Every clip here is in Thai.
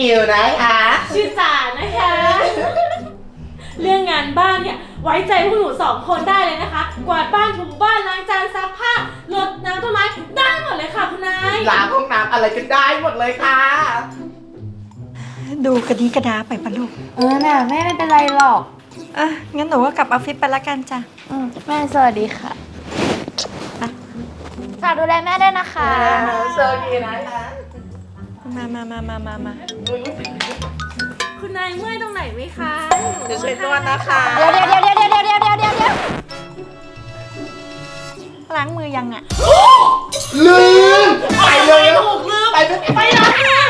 คิวนะคะ ชื่อจ๋านะคะ เรื่องงานบ้านเนี่ย ไว้ใจพวกหนูสองคนได้เลยนะคะ กวาดบ้านถูบ้านล้างจานซักผ้ารดน้ำต้นไม้ได้หมดเลยค่ะคุณนายล้างห้องน้ำอะไรก็ได้หมดเลยค่ะ ดูกระดีกระดาไปปะลูกเออน่ะแม่ไม่เป็นไรหรอก อะงั้นหนูก็กลับออฟฟิศไปละกันจ้ะอืมแม่สวัสดีค่ะฝากดูแลแม่ด้วยนะคะเซอร์ดีนะคะ มามามามามามาคุณนายเมื่อยตรงไหนไหมคะเดี๋ยวช่วยนวดนะคะ เดี๋ยวเดี๋ยวเดี๋ยวเดี๋ยวเดี๋ยวเดี๋ยวเดี๋ยวเดี๋ยวเดี๋ยวล้างมือยังอะลืมไปเลยถูกลืมไปไปไปล้างมือ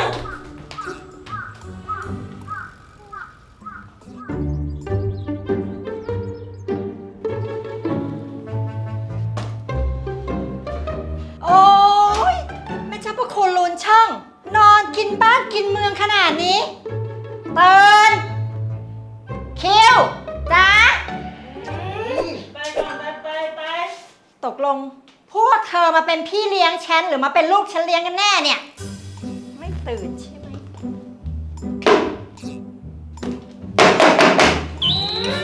กินบ้านกินเมืองขนาดนี้เตือนคิวจ้าไปก่อนไปไปไปตกลง พวกเธอมาเป็นพี่เลี้ยงฉันหรือมาเป็นลูกฉันเลี้ยงกันแน่เนี่ย ไม่ตื่นใช่ไหม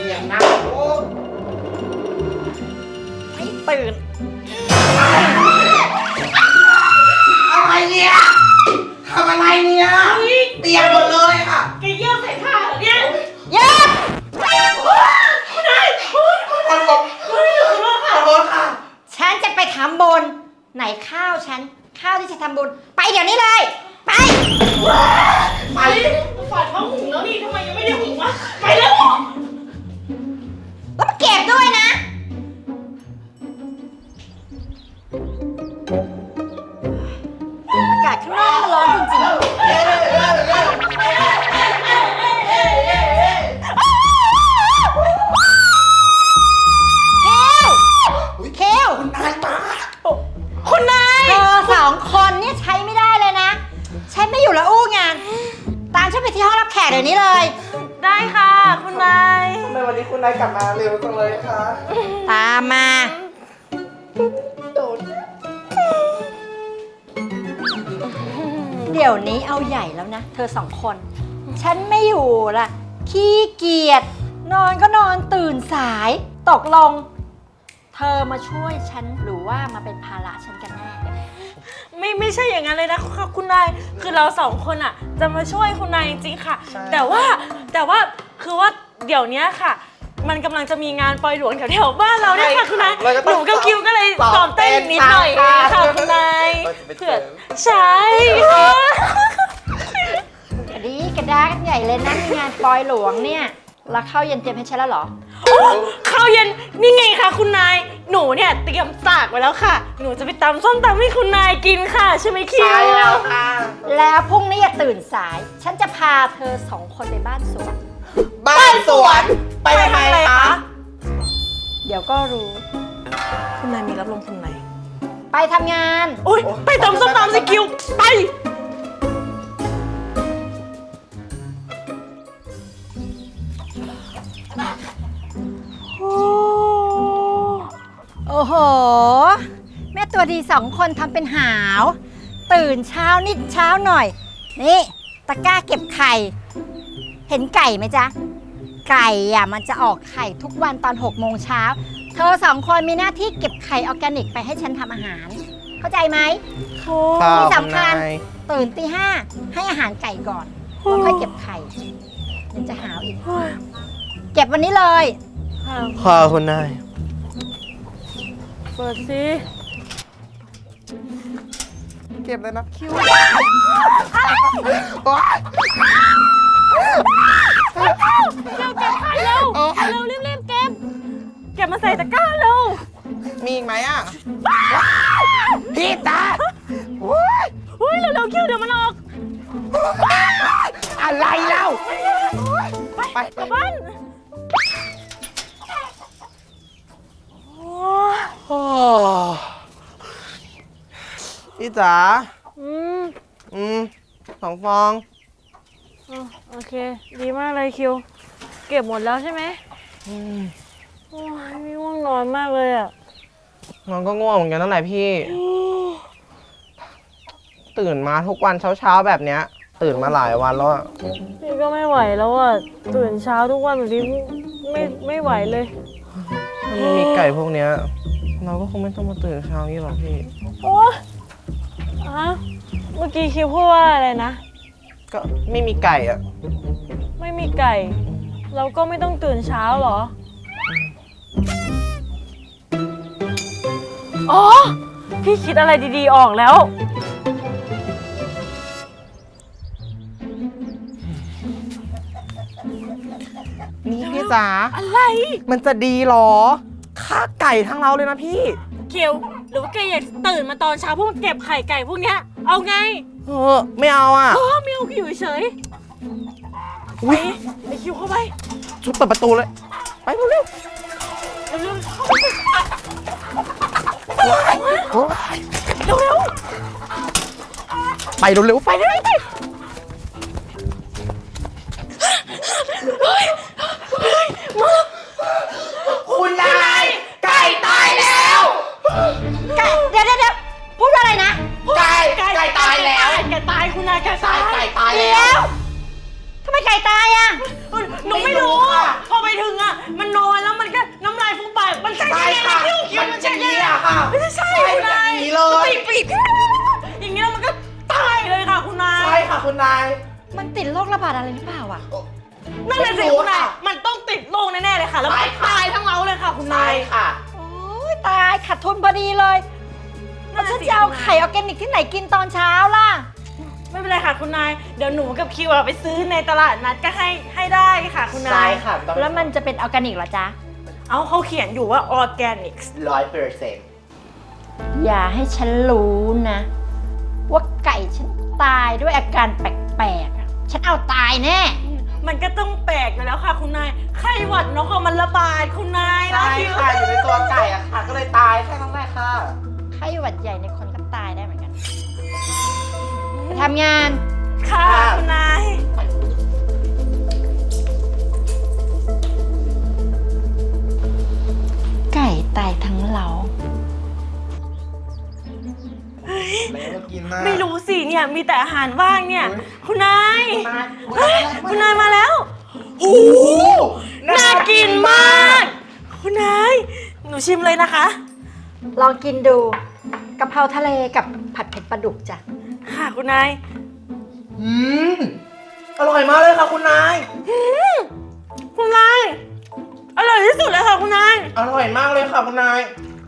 เสียงนะโอ้ไม่ตื่น เธอสองคน ฉันไม่อยู่ล่ะขี้เกียจนอนก็นอนตื่นสาย ตกลง เธอมาช่วยฉันหรือว่ามาเป็นภาระฉันกันแน่ ไม่ไม่ใช่อย่างนั้นเลยนะค่ะคุณนายคือเราสองคนอะ จะมาช่วยคุณนายจริงๆค่ะแต่ว่าแต่ว่าคือว่าเดี๋ยวเนี้ยค่ะ มันกำลังจะมีงานปล่อยหลวงแถวๆบ้านเราเนี่ยค่ะคุณนายเราก็หต้นูองกับคิวก็เลยซ้ซ้ออมมเต้เต้นนนิดหน่อยตามค่ะค่ะคุณนายเราจะไปเสริเผื่อมใช่ค่ะก ระดีกระดากันใหญ่เลยนะมีงานปลอยหลวงเนี่ยแล้วข้าวเย็นเตรียมให้ฉันแล้วเหรอ โอ้ข้าวเย็นนี่ไงคะคุณนาย หนูเนี่ยเตรียมตากไว้แล้วค่ะ หนูจะไปตำส้มตำให้คุณนายกินค่ะ ใช่ไหมคิวใช่แล้วค่ะแล้วพรุ่งนี้อย่าตื่นสาย ฉันจะพาเธอสองคนไปบ้านสวน บ้านสวน ไปทำไมคะ เดี๋ยวก็รู้ คุณนายมีรับรองคุณนายไปทำงานโอ้ยไปตำส้มตำสิคิว ไป อ้โห แม่ตัวดีสองคนทำเป็นหาว ตื่นเช้านิดเช้าหน่อย นี่ตะกร้าเก็บไข่ เห็นไก่ไหมจ๊ะ ไก่อะมันจะออกไข่ทุกวันตอน6โมงเช้า เธอสองคนมีหน้าที่เก็บไข่ออร์แกนิกไปให้ฉันทำอาหาร เข้าใจไหมที่สำคัญ ตื่นตีห้าให้อาหารไก่ก่อนแล้วค่อยเก็บไข่ยังจะหาวอีก เก็บวันนี้เลย ค่ะคุณนาย เปิดสิ เก็บเลยนะคิวเร็วเก็บไข่เร็ว เร็วรีบๆเก็บ เก็บมาใส่ตะกร้าเร็ว มีอีกไหมอะพี่ตาเฮ้ยเร็วๆคิวเดี๋ยวมันออกอะไรเล่า ไปกลับบ้าน พี่จ๋า อืมอืมสองฟอง อ๋อโอเค ดีมากเลยคิว เก็บหมดแล้วใช่ไหมอืมโอ้ยมีง่วงนอนมากเลยอะน้องก็ง่วงเหมือนกันนั่นแหละพี่ ตื่นมาทุกวันเช้าๆแบบเนี้ย ตื่นมาหลายวันแล้วอะพี่ก็ไม่ไหวแล้วอะ ตื่นเช้าทุกวันแบบนี้ไม่ไม่ไหวเลยถ้าไม่มีไก่พวกเนี้ย เราก็คงไม่ต้องมาตื่นเช้านี้หรอกพี่ โอ้อะเมื่อกี้คิวพูดว่าอะไรนะ ก็ไม่มีไก่อะไม่มีไก่ เราก็ไม่ต้องตื่นเช้าเหรอ อ๋อ พี่คิดอะไรดีๆออกแล้ว นี่พี่จ๋าอะไร มันจะดีเหรอ ฆ่าไก่ทั้งเราเลยนะพี่ คิวหรือว่าแกอยากตื่นมาตอนเช้าเพื่อมาเก็บไข่ไก่พวกเนี้ยเอาไงเออไม่เอาอะอ๋อไม่เอาคิวเฉยอุ้ยไอคิวเข้าไปชุดเปิดประตูเลย ไปเร็วเร็วๆๆเร็วไปเร็วๆไปเร็วๆไปคุ ค่ะคุณนาใช่ยค่ะ โอ้ยตายขาดทุนพอดีเลยแล้วฉันจะเอาไข่ออร์แกนิกที่ไหนกินตอนเช้าล่ะ ไม่เป็นไรค่ะคุณนาย เดี๋ยวหนูกับคิวอะไปซื้อในตลาดนัดก็ให้ให้ได้ค่ะคุณนาใช่ย ค่ะแล้วมันจะเป็นออร์แกนิกเหรอจ๊ะ เอาเขาเขียนอยู่ว่าออร์แกนิกร้อยเปอร์เซ็นต์อย่าให้ฉันรู้นะ ว่าไก่ฉันตายด้วยอาการแปลกๆอะฉันเอาตายแน่ มันก็ต้องแปลกอยู่แล้วค่ะ คุณนาย ไข้หวัดนกอะมันระบาดคุณนายใช่คิวค่ะอยู่ในตัวไก่อะค่ะ ก็เลยตายแค่นั้นแหละค่ะ ไข้หวัดใหญ่ในคนก็ตายได้เหมือนกันไปทำงาน ค่ะค่ะคุณนาย ไก่ตายทั้งเรา แล้วกินนะไม่รู้สิเนี่ยมีแต่อาหารว่างเนี่ยอุ๊ยคุณนายคุณนายเฮ้ยคุณนายมาแล้วโอ้โหน่ากินมาก คุณนายหนูชิมเลยนะคะ ลองกินดูกะเพราทะเลกับผัดเผ็ดปลาดุกจ้ะค่ะคุณนายอืมอร่อยมากเลยค่ะคุณนายคุณนายอร่อยที่สุดเลยค่ะคุณนาย อร่อยมากเลยค่ะคุณนาย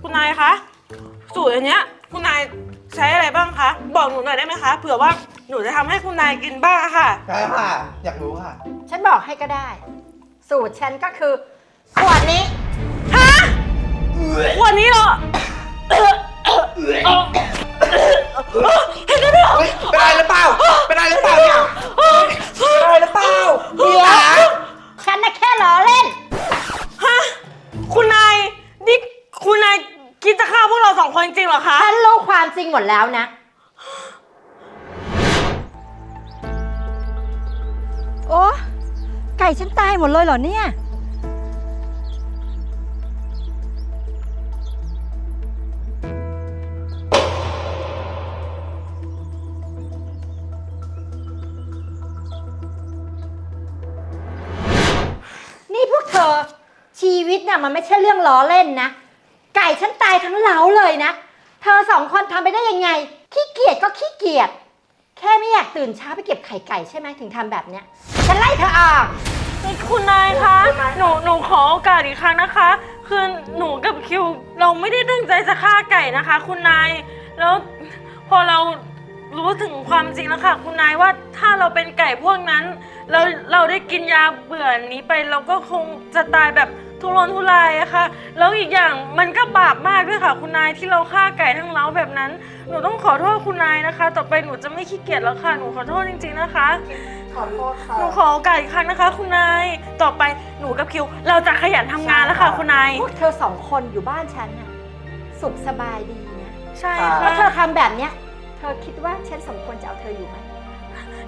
คุณนายคะสูตรอันเนี้ย คุณนาย ใช้อะไรบ้างคะ บอกหนูหน่อยได้ไหมคะเผื่อว่าหนูจะทำให้คุณนายกินบ้างอะค่ะ ใช่ค่ะ อยากรู้ค่ะ ฉันบอกให้ก็ได้ สูตรฉันก็คือ ขวดนี้ ฮะวันนี้เหรอ หมดแล้วนะ โอ้ไก่ฉันตายหมดเลยเหรอเนี่ย นี่พวกเธอ ชีวิตน่ะมันไม่ใช่เรื่องล้อเล่นนะ ไก่ฉันตายทั้งเล้าเลยนะ เธอสองคนทำไปได้ยังไง ขี้เกียจก็ขี้เกียจ แค่ไม่อยากตื่นเช้าไปเก็บไข่ไก่ใช่ไหมถึงทำแบบเนี้ย ฉันไล่เธอออกคุณนายคะ หนูหนูขอโอกาสอีกครั้งนะคะ คือหนูกับคิว เราไม่ได้ตั้งใจจะฆ่าไก่นะคะ คุณนาย แล้วพอเรารู้ถึงความจริงแล้วค่ะ คุณนายว่าถ้าเราเป็นไก่พวกนั้นแล้วเราได้กินยาเบื่อนี้ไปเราก็คงจะตายแบบ ทุรนทุรายอะค่ะ แล้วอีกอย่างมันก็บาปมากด้วยค่ะ คุณนายที่เราฆ่าไก่ทั้งเล้าแบบนั้น หนูต้องขอโทษคุณนายนะคะ ต่อไปหนูจะไม่ขี้เกียจแล้วค่ะ หนูขอโทษจริง ๆนะคะ ขอโทษค่ะ หนูขอโอกาสอีกครั้งนะคะ คุณนาย ต่อไปหนูกับคิว เราจะขยันทำงานแล้วค่ะ คุณนาย พวกเธอสองคนอยู่บ้านฉันน่ะสุขสบายดีนะใช่เพราะเธค่ะอทำแบบเนี้ย เธอคิดว่าฉันสมควรจะเอาเธออยู่ไหม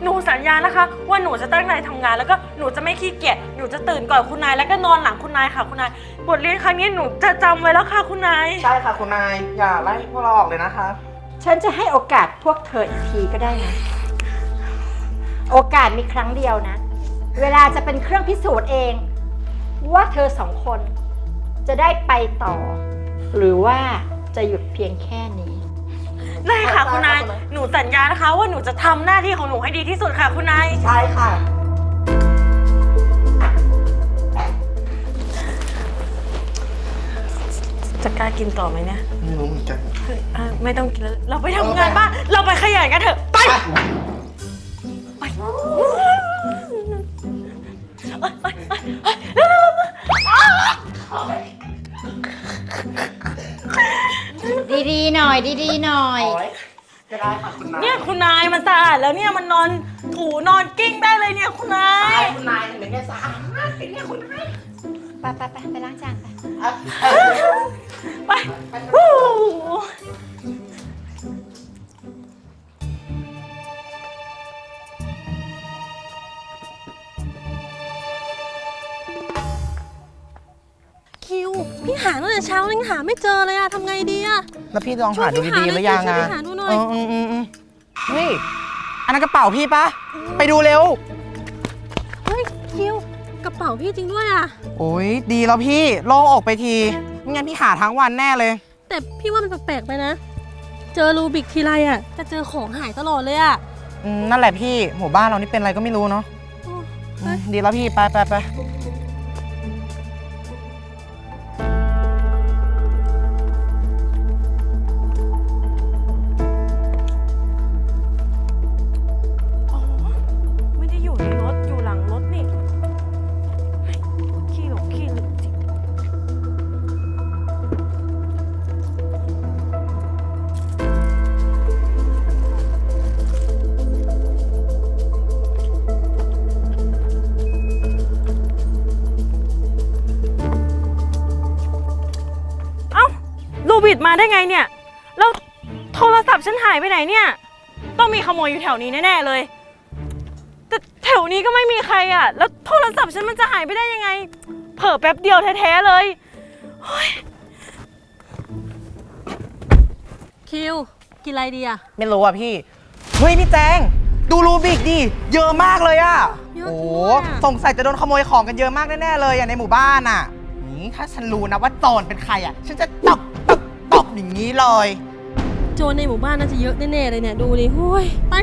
หนูสัญญานะคะ ว่าหนูจะตั้งใจทำงาน แล้วก็หนูจะไม่ขี้เกียจหนูจะตื่นก่อนคุณนายแล้วก็นอนหลังคุณนายค่ะคุณนายบทเรียนครั้งนี้หนูจะจำไว้แล้วค่ะคุณนาย ใช่ค่ะคุณนาย อย่าไล่พวกเราออกเลยนะคะ ฉันจะให้โอกาสพวกเธออีกทีก็ได้นะ โอกาสมีครั้งเดียวนะ เวลาจะเป็นเครื่องพิสูจน์เอง ว่าเธอสองคนจะได้ไปต่อ หรือว่าจะหยุดเพียงแค่นี้ ได้ค่ะคุณนายห นูสัญญานะคะ ว่าหนูจะทำหน้าที่ของหนูให้ดีที่สุดค่ะ คุณนาย ใช่ค่ะ จะกล้ากินต่อไหมเนี่ยไม่รู้เหมือนกันเฮ้ยอะไม่ต้องกินแล้ว เราไปทำงานบ้าน เราไปขยันกันเถอะ ไป ไปเอ้ยเอ้ยเอ้ยเอ้ยเร็วเร็วเร็วอ้าวดีๆหน่อย ดีๆหน่อย ก็ได้ค่ะคุณนายเนี่ยคุณนายมันสะอาดแล้วเนี่ยมันนอนถูนอนกิ้งได้เลยเนี่ยคุณนายคุณนายเหมือนกันสะอาดมากเป็นเนี่ยคุณนายไปไปไปไปล้างจานไป อะ ไป วู้ พี่หาตั้งแต่เช้ายังหาไม่เจอเลยอะทำไงดีอะ แล้วพี่ลองหาดูช่วยพี่ดีๆหรือยังหาหน่อยอะสิช่วยพี่หาดูหน่อยเอออืมอืมอืมเฮ้ยอันนั้นกระเป๋าพี่ปะไปดูเร็ว เฮ้ยคิวกระเป๋าพี่จริงด้วยอะโอ้ยดีแล้วพี่โล่งอกไปทีไม่งั้นพี่หาทั้งวันแน่เลย แต่พี่ว่ามันแปลกๆไปนะ เจอรูบิกทีไรอะจะเจอของหายตลอดเลยอะอืมนั่นแหละพี่หมู่บ้านเรานี่เป็นอะไรก็ไม่รู้เนาะโอ้อืมดีแล้วพี่ไปไปไป ได้ไงเนี่ย แล้วโทรศัพท์ฉันหายไปไหนเนี่ย ต้องมีขโมยอยู่แถวนี้แน่ๆเลย แต่แถวนี้ก็ไม่มีใครอะ แล้วโทรศัพท์ฉันมันจะหายไปได้ยังไง เผลอแป๊บเดียวแท้ๆเลยคิว กินอะไรดีอะไม่รู้อะพี่ เฮ้ยพี่แจง ดูรูบิกดิ เยอะมากเลยอะเยอะโอ้จริโหงด้วยอะสงสัยจะโดนขโมยของกันเยอะมากแน่ๆเลยอะในหมู่บ้านอะนี่ถ้าฉันรู้นะว่าโจรเป็นใครอะ ฉันจะตบตบตบ อย่างนี้เลย โจรในหมู่บ้านน่าจะเยอะแน่ๆเลยเนี่ย ดูดิหุ้ยไป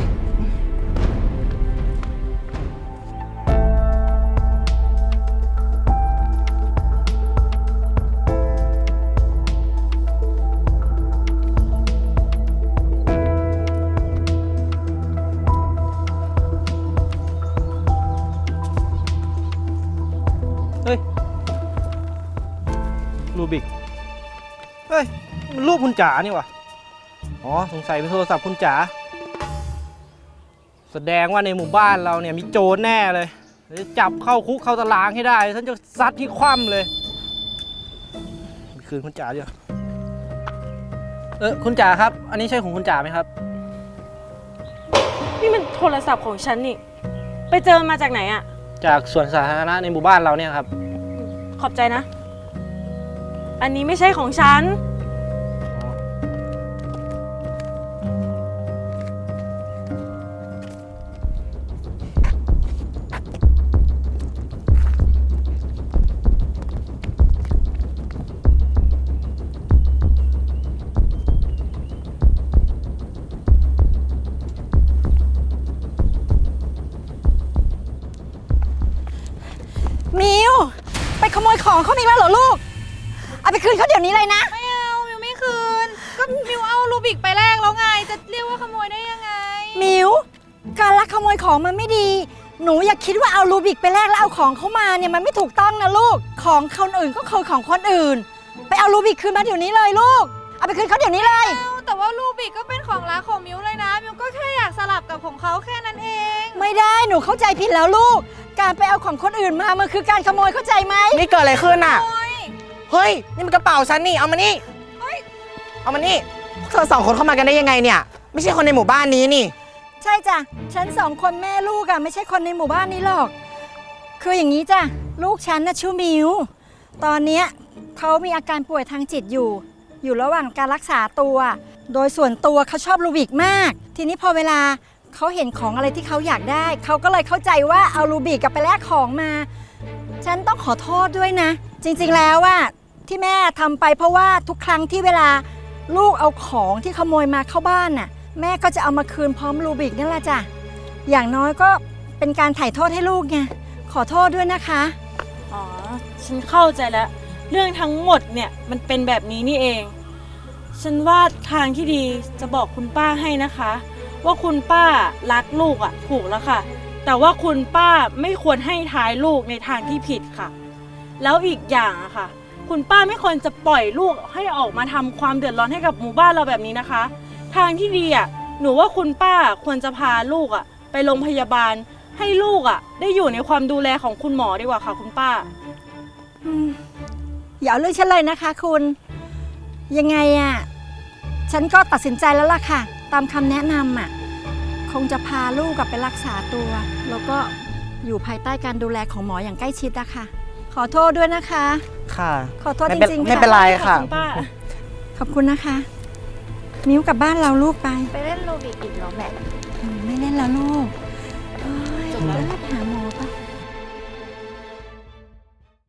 คุณจ๋านี่วะอ๋อสงสัยเป็นโทรศัพท์คุณจ๋าแสดงว่าในหมู่บ้านเราเนี่ยมีโจรแน่เลยเดี๋ยวจะจับเข้าคุกเข้าตารางให้ได้ฉันจะซัดที่คว่ำเลยไปคืนคุณจ๋าเดี๋ยวาเออคุณจ๋าครับ อันนี้ใช่ของคุณจ๋าไหมครับ นี่มันโทรศัพท์ของฉันนี่ ไปเจอมาจากไหนอะจากสวนสาธารณะในหมู่บ้านเราเนี่ยครับ ขอบใจนะ อันนี้ไม่ใช่ของฉัน คิดว่าเอารูบิกไปแลกแล้วเอาของเขามาเนี่ยมันไม่ถูกต้องนะลูก ของคนอื่นก็คือของคนอื่น ไปเอารูบิกคืนมาเดี๋ยวนี้เลยลูก เอาไปคืนเขาเดี๋ยวนี้เลย แต่ว่ารูบิกก็เป็นของรักของมิวเลยนะ มิวก็แค่อยากสลับกับของเขาแค่นั้นเอง ไม่ได้หนูเข้าใจผิดแล้วลูก การไปเอาของคนอื่นมามันคือการขโมยเข้าใจไหมนี่เกิดอะไรขึ้นอะเฮ้ย นี่มันกระเป๋าฉันนี่ เอามานี่เอามานี่พวกเธอสองคนเข้ามากันได้ยังไงเนี่ย ไม่ใช่คนในหมู่บ้านนี้นี่ ใช่จ้ะ ฉันสองคนแม่ลูกอะไม่ใช่คนในหมู่บ้านนี้หรอก คืออย่างนี้จ้ะ ลูกฉันนะชื่อมิว ตอนเนี้ยเขามีอาการป่วยทางจิตอยู่ อยู่ระหว่างการรักษาตัว โดยส่วนตัวเขาชอบลูบิกมาก ทีนี้พอเวลาเขาเห็นของอะไรที่เขาอยากได้ เขาก็เลยเข้าใจว่าเอารูบิกกลับไปแลกของมา ฉันต้องขอโทษด้วยนะ จริงๆแล้วว่าที่แม่ทำไปเพราะว่าทุกครั้งที่เวลาลูกเอาของที่ขโมยมาเข้าบ้านน่ะ แม่ก็จะเอามาคืนพร้อมรูบิกนั่นแหละจ้ะ อย่างน้อยก็เป็นการถ่ายโทษให้ลูกไง ขอโทษด้วยนะคะ อ๋อ ฉันเข้าใจแล้ว เรื่องทั้งหมดเนี่ยมันเป็นแบบนี้นี่เอง ฉันว่าทางที่ดีจะบอกคุณป้าให้นะคะ ว่าคุณป้ารักลูกอะ่ะถูกแล้วค่ะ แต่ว่าคุณป้าไม่ควรให้ท้ายลูกในทางที่ผิดค่ะ แล้วอีกอย่างอะค่ะ คุณป้าไม่ควรจะปล่อยลูกให้ออกมาทำความเดือดร้อนให้กับหมู่บ้านเราแบบนี้นะคะ ทางที่ดีอะ่ะ หนูว่าคุณป้าควรจะพาลูกอะ่ะ ไปโรงพยาบาล ให้ลูกอะ่ะ ได้อยู่ในความดูแลของคุณหมอดีกว่าค่ะคุณป้า อืมอย่าเอาเรื่องฉันเลยนะคะคุณ ยังไงอะฉันก็ตัดสินใจแล้วล่ะค่ะ ตามคำแนะนำอะคงจะพาลูกกลับไปรักษาตัว แล้วก็อยู่ภายใต้การดูแลของหมออย่างใกล้ชิดอะค่ะขอโทษด้วยนะคะ ค่ะ ขอโทษไม่จเป็นริงๆไม่ค่ะเป็นไรค่ะ ขอบคุณป้าขอบคุณนะคะ มิ้วกลับบ้านเราลูกไปไปเล่นโรบิกอีกเหรอแม่ ไม่เล่นแล้วลูกโอ๊ยจบแล้ว หาหมอ